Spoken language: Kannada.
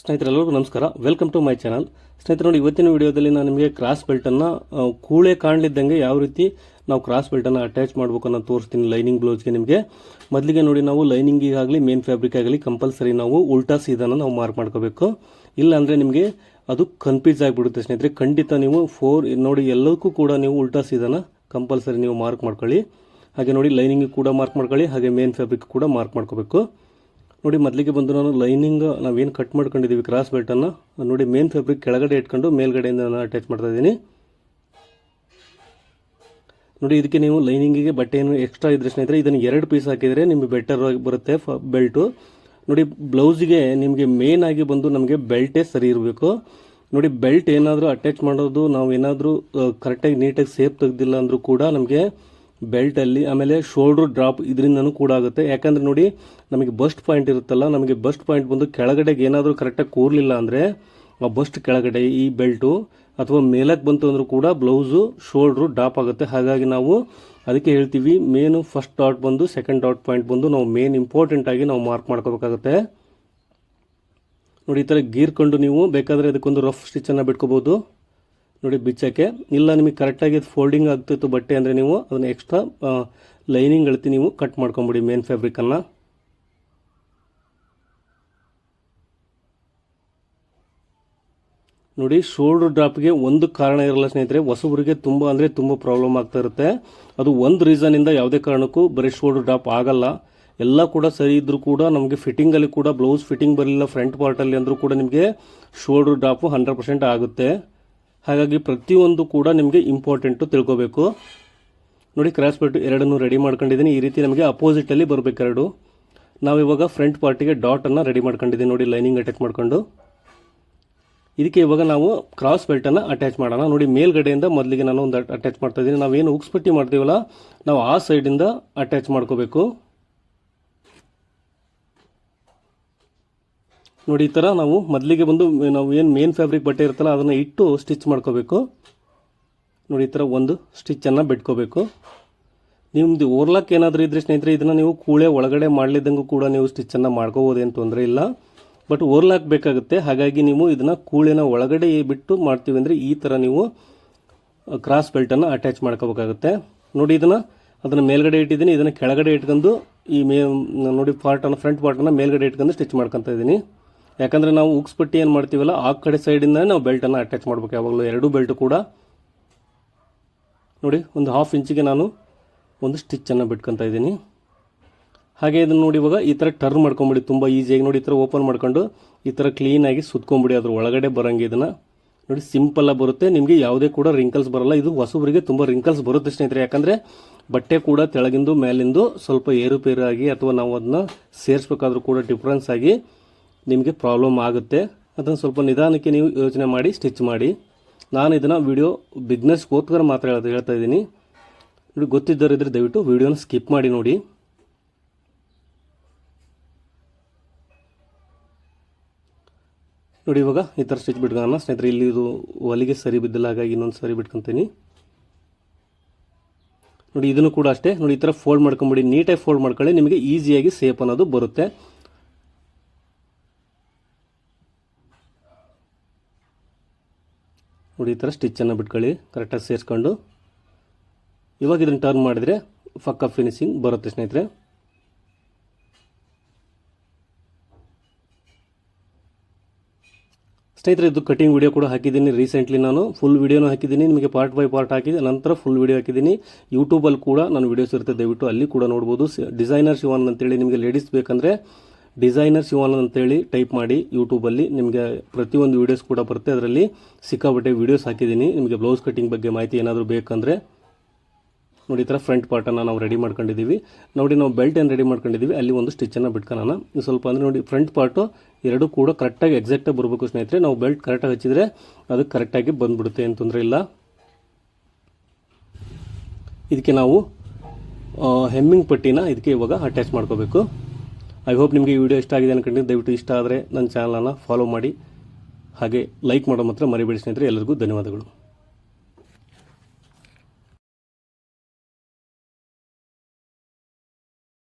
ಸ್ನೇಹಿತರೆಲ್ಲರಿಗೂ ನಮಸ್ಕಾರ. ವೆಲ್ಕಮ್ ಟು ಮೈ ಚಾನಲ್ ಸ್ನೇಹಿತರೆ ನೋಡಿ, ಇವತ್ತಿನ ವಿಡಿಯೋದಲ್ಲಿ ನಾನು ನಿಮಗೆ ಕ್ರಾಸ್ ಬೆಲ್ಟನ್ನು ಕೂಳೆ ಕಾಣಲಿದ್ದಂಗೆ ಯಾವ ರೀತಿ ನಾವು ಕ್ರಾಸ್ ಬೆಲ್ಟನ್ನು ಅಟ್ಯಾಚ್ ಮಾಡಬೇಕು ಅನ್ನೋ ತೋರಿಸ್ತೀನಿ ಲೈನಿಂಗ್ ಬ್ಲೌಸ್ಗೆ ನಿಮಗೆ. ಮೊದಲಿಗೆ ನೋಡಿ, ನಾವು ಲೈನಿಂಗಿಗಾಗಲಿ ಮೇನ್ ಫ್ಯಾಬ್ರಿಕ್ ಆಗಲಿ ಕಂಪಲ್ಸರಿ ನಾವು ಉಲ್ಟಾ ಸೀದನ್ನು ನಾವು ಮಾರ್ಕ್ ಮಾಡ್ಕೋಬೇಕು. ಇಲ್ಲ ಅಂದರೆ ನಿಮಗೆ ಅದು ಕನ್ಫ್ಯೂಸ್ ಆಗಿಬಿಡುತ್ತೆ ಸ್ನೇಹಿತರೆ. ಖಂಡಿತ ನೀವು ಫೋರ್ ನೋಡಿ, ಎಲ್ಲದಕ್ಕೂ ಕೂಡ ನೀವು ಉಲ್ಟಾ ಸೀದನ್ನು ಕಂಪಲ್ಸರಿ ನೀವು ಮಾರ್ಕ್ ಮಾಡ್ಕೊಳ್ಳಿ. ಹಾಗೆ ನೋಡಿ ಲೈನಿಂಗ್ ಕೂಡ ಮಾರ್ಕ್ ಮಾಡ್ಕೊಳ್ಳಿ, ಹಾಗೆ ಮೇನ್ ಫ್ಯಾಬ್ರಿಕ್ ಕೂಡ ಮಾರ್ಕ್ ಮಾಡ್ಕೋಬೇಕು. ನೋಡಿ, ಮೊದಲಿಗೆ ಬಂದು ನಾನು ಲೈನಿಂಗ್, ನಾವೇನು ಕಟ್ ಮಾಡ್ಕೊಂಡಿದ್ದೀವಿ ಕ್ರಾಸ್ ಬೆಲ್ಟನ್ನು ನೋಡಿ ಮೇನ್ ಫ್ಯಾಬ್ರಿಕ್ ಕೆಳಗಡೆ ಇಟ್ಕೊಂಡು ಮೇಲ್ಗಡೆಯಿಂದ ನಾನು ಅಟ್ಯಾಚ್ ಮಾಡ್ತಾ ಇದ್ದೀನಿ. ನೋಡಿ, ಇದಕ್ಕೆ ನೀವು ಲೈನಿಂಗಿಗೆ ಬಟ್ಟೆ ಏನು ಎಕ್ಸ್ಟ್ರಾ ಇದ್ರೆ ಸ್ನೇಹಿತರೆ, ಇದನ್ನು ಎರಡು ಪೀಸ್ ಹಾಕಿದರೆ ನಿಮಗೆ ಬೆಟರ್ ಆಗಿ ಬರುತ್ತೆ ಫ ಬೆಲ್ಟು ನೋಡಿ ಬ್ಲೌಸಿಗೆ ನಿಮಗೆ ಮೇನ್ ಆಗಿ ಬಂದು ನಮಗೆ ಬೆಲ್ಟೇ ಸರಿ ಇರಬೇಕು. ನೋಡಿ ಬೆಲ್ಟ್ ಏನಾದರೂ ಅಟ್ಯಾಚ್ ಮಾಡೋದು, ನಾವು ಏನಾದರೂ ಕರೆಕ್ಟಾಗಿ ನೀಟಾಗಿ ಸೇಫ್ ತೆಗ್ದಿಲ್ಲ ಅಂದರೂ ಕೂಡ ನಮಗೆ ಬೆಲ್ಟಲ್ಲಿ ಆಮೇಲೆ ಶೋಲ್ಡ್ರ್ ಡ್ರಾಪ್ ಇದರಿಂದನೂ ಕೂಡ ಆಗುತ್ತೆ. ಯಾಕಂದ್ರೆ ನೋಡಿ, ನಮಗೆ ಬಸ್ಟ್ ಪಾಯಿಂಟ್ ಇರುತ್ತಲ್ಲ, ನಮಗೆ ಬಸ್ಟ್ ಪಾಯಿಂಟ್ ಬಂದು ಕೆಳಗಡೆಗೆ ಏನಾದರೂ ಕರೆಕ್ಟಾಗಿ ಕೂರಲಿಲ್ಲ ಅಂದರೆ, ಆ ಬಸ್ಟ್ ಕೆಳಗಡೆ ಈ ಬೆಲ್ಟು ಅಥವಾ ಮೇಲಕ್ಕೆ ಬಂತು ಅಂದರೂ ಕೂಡ ಬ್ಲೌಸು ಶೋಲ್ಡ್ರು ಡ್ರಾಪ್ ಆಗುತ್ತೆ. ಹಾಗಾಗಿ ನಾವು ಅದಕ್ಕೆ ಹೇಳ್ತೀವಿ ಮೇನು ಫಸ್ಟ್ ಡಾಟ್ ಬಂದು ಸೆಕೆಂಡ್ ಡಾಟ್ ಪಾಯಿಂಟ್ ಬಂದು ನಾವು ಮೇನ್ ಇಂಪಾರ್ಟೆಂಟ್ ಆಗಿ ನಾವು ಮಾರ್ಕ್ ಮಾಡ್ಕೋಬೇಕಾಗುತ್ತೆ. ನೋಡಿ, ಈ ಥರ ಗೀರ್ಕೊಂಡು ನೀವು ಬೇಕಾದರೆ ಅದಕ್ಕೊಂದು ರಫ್ ಸ್ಟಿಚನ್ನು ಬಿಟ್ಕೋಬೋದು ನೋಡಿ, ಬಿಚ್ಚಕ್ಕೆ. ಇಲ್ಲ, ನಿಮಗೆ ಕರೆಕ್ಟಾಗಿ ಫೋಲ್ಡಿಂಗ್ ಆಗ್ತಿತ್ತು ಬಟ್ಟೆ ಅಂದರೆ ನೀವು ಅದನ್ನು ಎಕ್ಸ್ಟ್ರಾ ಲೈನಿಂಗ್ ಅಳ್ತಿ ನೀವು ಕಟ್ ಮಾಡ್ಕೊಂಬಿಡಿ ಮೇನ್ ಫ್ಯಾಬ್ರಿಕನ್ನು ನೋಡಿ ಶೋಲ್ಡರ್ ಡ್ರಾಪ್ಗೆ ಒಂದು ಕಾರಣ ಇರಲ್ಲ ಸ್ನೇಹಿತರೆ, ಹೊಸಬರಿಗೆ ತುಂಬ ಅಂದರೆ ತುಂಬ ಪ್ರಾಬ್ಲಮ್ ಆಗ್ತಾ ಇರುತ್ತೆ. ಅದು ಒಂದು ರೀಸನಿಂದ ಯಾವುದೇ ಕಾರಣಕ್ಕೂ ಬರೀ ಶೋಲ್ಡರ್ ಡ್ರಾಪ್ ಆಗಲ್ಲ. ಎಲ್ಲ ಕೂಡ ಸರಿ ಇದ್ದರೂ ಕೂಡ ನಮಗೆ ಫಿಟ್ಟಿಂಗಲ್ಲಿ ಕೂಡ ಬ್ಲೌಸ್ ಫಿಟ್ಟಿಂಗ್ ಬರಲಿಲ್ಲ ಫ್ರಂಟ್ ಪಾರ್ಟಲ್ಲಿ ಅಂದರೂ ಕೂಡ ನಿಮಗೆ ಶೋಲ್ಡರ್ ಡ್ರಾಪು ಹಂಡ್ರೆಡ್ ಪರ್ಸೆಂಟ್ ಆಗುತ್ತೆ. ಹಾಗಾಗಿ ಪ್ರತಿಯೊಂದು ಕೂಡ ನಿಮಗೆ ಇಂಪಾರ್ಟೆಂಟು ತಿಳ್ಕೊಬೇಕು. ನೋಡಿ ಕ್ರಾಸ್ ಬೆಲ್ಟ್ ಎರಡನ್ನು ರೆಡಿ ಮಾಡ್ಕೊಂಡಿದ್ದೀನಿ. ಈ ರೀತಿ ನಮಗೆ ಅಪೋಸಿಟಲ್ಲಿ ಬರಬೇಕು ಎರಡು ನಾವಿವಾಗ ಫ್ರಂಟ್ ಪಾರ್ಟಿಗೆ ಡಾಟನ್ನು ರೆಡಿ ಮಾಡ್ಕೊಂಡಿದ್ದೀನಿ ನೋಡಿ ಲೈನಿಂಗ್ ಅಟ್ಯಾಚ್ ಮಾಡ್ಕೊಂಡು. ಇದಕ್ಕೆ ಇವಾಗ ನಾವು ಕ್ರಾಸ್ ಬೆಲ್ಟನ್ನು ಅಟ್ಯಾಚ್ ಮಾಡೋಣ. ನೋಡಿ, ಮೇಲ್ಗಡೆಯಿಂದ ಮೊದಲಿಗೆ ನಾನು ಒಂದು ಅಟ್ಯಾಚ್ ಮಾಡ್ತಾ ಇದ್ದೀನಿ. ನಾವೇನು ಉಕ್ಸ್ಪಟ್ಟಿ ಮಾಡ್ತೀವಲ್ಲ, ನಾವು ಆ ಸೈಡಿಂದ ಅಟ್ಯಾಚ್ ಮಾಡ್ಕೋಬೇಕು. ನೋಡಿ, ಈ ಥರ ನಾವು ಮೊದಲಿಗೆ ಬಂದು ನಾವು ಏನು ಮೇನ್ ಫ್ಯಾಬ್ರಿಕ್ ಬಟ್ಟೆ ಇರುತ್ತಲ್ಲ, ಅದನ್ನು ಇಟ್ಟು ಸ್ಟಿಚ್ ಮಾಡ್ಕೋಬೇಕು. ನೋಡಿ, ಈ ಥರ ಒಂದು ಸ್ಟಿಚ್ಚನ್ನು ಬಿಟ್ಕೋಬೇಕು. ನಿಮ್ಮದು ಓರ್ಲಾಕ್ ಏನಾದರೂ ಇದ್ರೆ ಸ್ನೇಹಿತರೆ, ಇದನ್ನು ನೀವು ಕೂಳೆ ಒಳಗಡೆ ಮಾಡಲಿದ್ದಂಗೂ ಕೂಡ ನೀವು ಸ್ಟಿಚ್ಚನ್ನು ಮಾಡ್ಕೋಬೋದೇನು ತೊಂದರೆ ಇಲ್ಲ. ಬಟ್ ಓರ್ಲಾಕ್ ಬೇಕಾಗುತ್ತೆ. ಹಾಗಾಗಿ ನೀವು ಇದನ್ನು ಕೂಳೆನ ಒಳಗಡೆ ಬಿಟ್ಟು ಮಾಡ್ತೀವಿ ಅಂದರೆ ಈ ಥರ ನೀವು ಕ್ರಾಸ್ ಬೆಲ್ಟನ್ನು ಅಟ್ಯಾಚ್ ಮಾಡ್ಕೋಬೇಕಾಗುತ್ತೆ. ನೋಡಿ, ಇದನ್ನು ಅದನ್ನು ಮೇಲ್ಗಡೆ ಇಟ್ಟಿದ್ದೀನಿ. ಇದನ್ನು ಕೆಳಗಡೆ ಇಟ್ಕೊಂಡು ಈ ಮೇ ನೋಡಿ ಪಾರ್ಟನ್ನು ಫ್ರಂಟ್ ಪಾರ್ಟನ್ನು ಮೇಲ್ಗಡೆ ಇಟ್ಕೊಂಡು ಸ್ಟಿಚ್ ಮಾಡ್ಕೊತಾ ಇದ್ದೀನಿ. ಯಾಕಂದರೆ ನಾವು ಉಕ್ಸ್ ಪಟ್ಟಿ ಏನು ಮಾಡ್ತೀವಲ್ಲ, ಆ ಕಡೆ ಸೈಡಿಂದ ನಾವು ಬೆಲ್ಟನ್ನು ಅಟ್ಯಾಚ್ ಮಾಡ್ಬೇಕು. ಯಾವಾಗಲೂ ಎರಡೂ ಬೆಲ್ಟ್ ಕೂಡ. ನೋಡಿ, ಒಂದು ಹಾಫ್ ಇಂಚಿಗೆ ನಾನು ಒಂದು ಸ್ಟಿಚ್ಚನ್ನು ಬಿಟ್ಕೊತಾ ಇದ್ದೀನಿ. ಹಾಗೆ ಇದನ್ನು ನೋಡಿ ಇವಾಗ ಈ ಥರ ಟರ್ನ್ ಮಾಡ್ಕೊಂಬಿಡಿ. ತುಂಬ ಈಸಿಯಾಗಿ ನೋಡಿ, ಈ ಥರ ಓಪನ್ ಮಾಡ್ಕೊಂಡು ಈ ಥರ ಕ್ಲೀನಾಗಿ ಸುತ್ಕೊಂಬಿಡಿ. ಅದ್ರ ಒಳಗಡೆ ಬರೋಂಗೆ ಇದನ್ನು. ನೋಡಿ ಸಿಂಪಲ್ಲಾಗಿ ಬರುತ್ತೆ. ನಿಮಗೆ ಯಾವುದೇ ಕೂಡ ರಿಂಕಲ್ಸ್ ಬರಲ್ಲ. ಇದು ಹೊಸಬರಿಗೆ ತುಂಬ ರಿಂಕಲ್ಸ್ ಬರುತ್ತೆ ಸ್ನೇಹಿತರೆ. ಯಾಕಂದರೆ ಬಟ್ಟೆ ಕೂಡ ತೆಳಗಿಂದು, ಮೇಲಿಂದು ಸ್ವಲ್ಪ ಏರುಪೇರು ಆಗಿ ಅಥವಾ ನಾವು ಅದನ್ನ ಸೇರಿಸ್ಬೇಕಾದ್ರೂ ಕೂಡ ಡಿಫ್ರೆನ್ಸ್ ಆಗಿ ನಿಮಗೆ ಪ್ರಾಬ್ಲಮ್ ಆಗುತ್ತೆ. ಅದನ್ನು ಸ್ವಲ್ಪ ನಿಧಾನಕ್ಕೆ ನೀವು ಯೋಚನೆ ಮಾಡಿ ಸ್ಟಿಚ್ ಮಾಡಿ. ನಾನು ಇದನ್ನು ವಿಡಿಯೋ ಬಿಗ್ನೆಸ್ಗೋಸ್ಕರ ಮಾತ್ರ ಹೇಳ್ತಾ ಹೇಳ್ತಾ ಇದ್ದೀನಿ. ನೋಡಿ ಗೊತ್ತಿದ್ದರಿದ್ದರೆ ದಯವಿಟ್ಟು ವಿಡಿಯೋನ ಸ್ಕಿಪ್ ಮಾಡಿ ನೋಡಿ. ನೋಡಿ, ಇವಾಗ ಈ ಥರ ಸ್ಟಿಚ್ ಬಿಟ್ಕೊಳ್ಳೋಣ ಸ್ನೇಹಿತರೆ, ಇಲ್ಲಿ ಇದು ಒಲಿಗೆ ಸರಿ ಬಿದ್ದಿಲ್ಲ, ಹಾಗಾಗಿ ಇನ್ನೊಂದು ಸರಿ ಬಿಟ್ಕೊತೀನಿ. ನೋಡಿ, ಇದನ್ನು ಕೂಡ ಅಷ್ಟೇ. ನೋಡಿ, ಈ ಥರ ಫೋಲ್ಡ್ ಮಾಡ್ಕೊಂಬಿಡಿ. ನೀಟಾಗಿ ಫೋಲ್ಡ್ ಮಾಡ್ಕೊಳ್ಳಿ. ನಿಮಗೆ ಈಸಿಯಾಗಿ ಸೇಫ್ ಅನ್ನೋದು ಬರುತ್ತೆ. ನೋಡಿ, ಈ ಥರ ಸ್ಟಿಚ್ಚನ್ನು ಬಿಟ್ಕೊಳ್ಳಿ. ಕರೆಕ್ಟಾಗಿ ಸೇರಿಸ್ಕೊಂಡು. ಇವಾಗ ಇದನ್ನು ಟರ್ನ್ ಮಾಡಿದರೆ ಫಕ್ಕ ಫಿನಿಶಿಂಗ್ ಬರುತ್ತೆ ಸ್ನೇಹಿತರೆ. ಸ್ನೇಹಿತರೆ, ಇದು ಕಟಿಂಗ್ ವಿಡಿಯೋ ಕೂಡ ಹಾಕಿದ್ದೀನಿ. ರೀಸೆಂಟ್ಲಿ ನಾನು ಫುಲ್ ವಿಡಿಯೋನು ಹಾಕಿದ್ದೀನಿ. ನಿಮಗೆ ಪಾರ್ಟ್ ಬೈ ಪಾರ್ಟ್ ಹಾಕಿದೆ ನಂತರ ಫುಲ್ ವಿಡಿಯೋ ಹಾಕಿದ್ದೀನಿ. ಯೂಟ್ಯೂಬಲ್ಲಿ ಕೂಡ ನಾನು ವೀಡಿಯೋಸ್ ಇರುತ್ತೆ. ದಯವಿಟ್ಟು ಅಲ್ಲಿ ಕೂಡ ನೋಡ್ಬೋದು. ಡಿಸೈನರ್ ಶಿವಾನ್ ಅಂತೇಳಿ ನಿಮಗೆ ಲೇಡೀಸ್ ಬೇಕಂದರೆ ಡಿಸೈನರ್ ಅಂತ ಅಂತೇಳಿ ಟೈಪ್ ಮಾಡಿ ಯೂಟ್ಯೂಬಲ್ಲಿ ನಿಮಗೆ ಪ್ರತಿಯೊಂದು ವೀಡಿಯೋಸ್ ಕೂಡ ಬರುತ್ತೆ. ಅದರಲ್ಲಿ ಸಿಕ್ಕಾಪಟ್ಟೆ ವೀಡಿಯೋಸ್ ಹಾಕಿದ್ದೀನಿ. ನಿಮಗೆ ಬ್ಲೌಸ್ ಕಟಿಂಗ್ ಬಗ್ಗೆ ಮಾಹಿತಿ ಏನಾದರೂ ಬೇಕಂದರೆ ನೋಡಿ, ಈ ಥರ ಫ್ರಂಟ್ ಪಾರ್ಟನ್ನು ನಾವು ರೆಡಿ ಮಾಡ್ಕೊಂಡಿದ್ದೀವಿ. ನೋಡಿ, ನಾವು ಬೆಲ್ಟ್ ಏನು ರೆಡಿ ಮಾಡ್ಕೊಂಡಿದ್ದೀವಿ, ಅಲ್ಲಿ ಒಂದು ಸ್ಟಿಚ್ಚನ್ನು ಬಿಟ್ಕೊಳ್ಳೋಣ ಸ್ವಲ್ಪ ಅಂದರೆ ನೋಡಿ ಫ್ರಂಟ್ ಪಾರ್ಟು ಎರಡೂ ಕೂಡ ಕರೆಕ್ಟಾಗಿ ಎಕ್ಸಾಕ್ಟಾಗಿ ಬರಬೇಕು ಸ್ನೇಹಿತರೆ. ನಾವು ಬೆಲ್ಟ್ ಕರೆಕ್ಟಾಗಿ ಹಚ್ಚಿದರೆ ಅದು ಕರೆಕ್ಟಾಗಿ ಬಂದುಬಿಡುತ್ತೆ, ಏನು ತೊಂದರೆ ಇಲ್ಲ. ಇದಕ್ಕೆ ನಾವು ಹೆಮ್ಮಿಂಗ್ ಪಟ್ಟಿನ ಇದಕ್ಕೆ ಇವಾಗ ಅಟ್ಯಾಚ್ ಮಾಡ್ಕೋಬೇಕು. ಐ ಹೋಪ್ ನಿಮಗೆ ಈ ವಿಡಿಯೋ ಇಷ್ಟ ಆಗಿದೆ ಅನ್ಕೊಂಡಿದ್ದು ದಯವಿಟ್ಟು ಇಷ್ಟ ಆದರೆ ನನ್ನ ಚಾನಲನ್ನು ಫಾಲೋ ಮಾಡಿ. ಹಾಗೆ ಲೈಕ್ ಮಾಡೋ ಮಾತ್ರ ಮರಿಬೇಡಿ ಸ್ನೇಹಿತರೆ ಎಲ್ಲರಿಗೂ ಧನ್ಯವಾದಗಳು.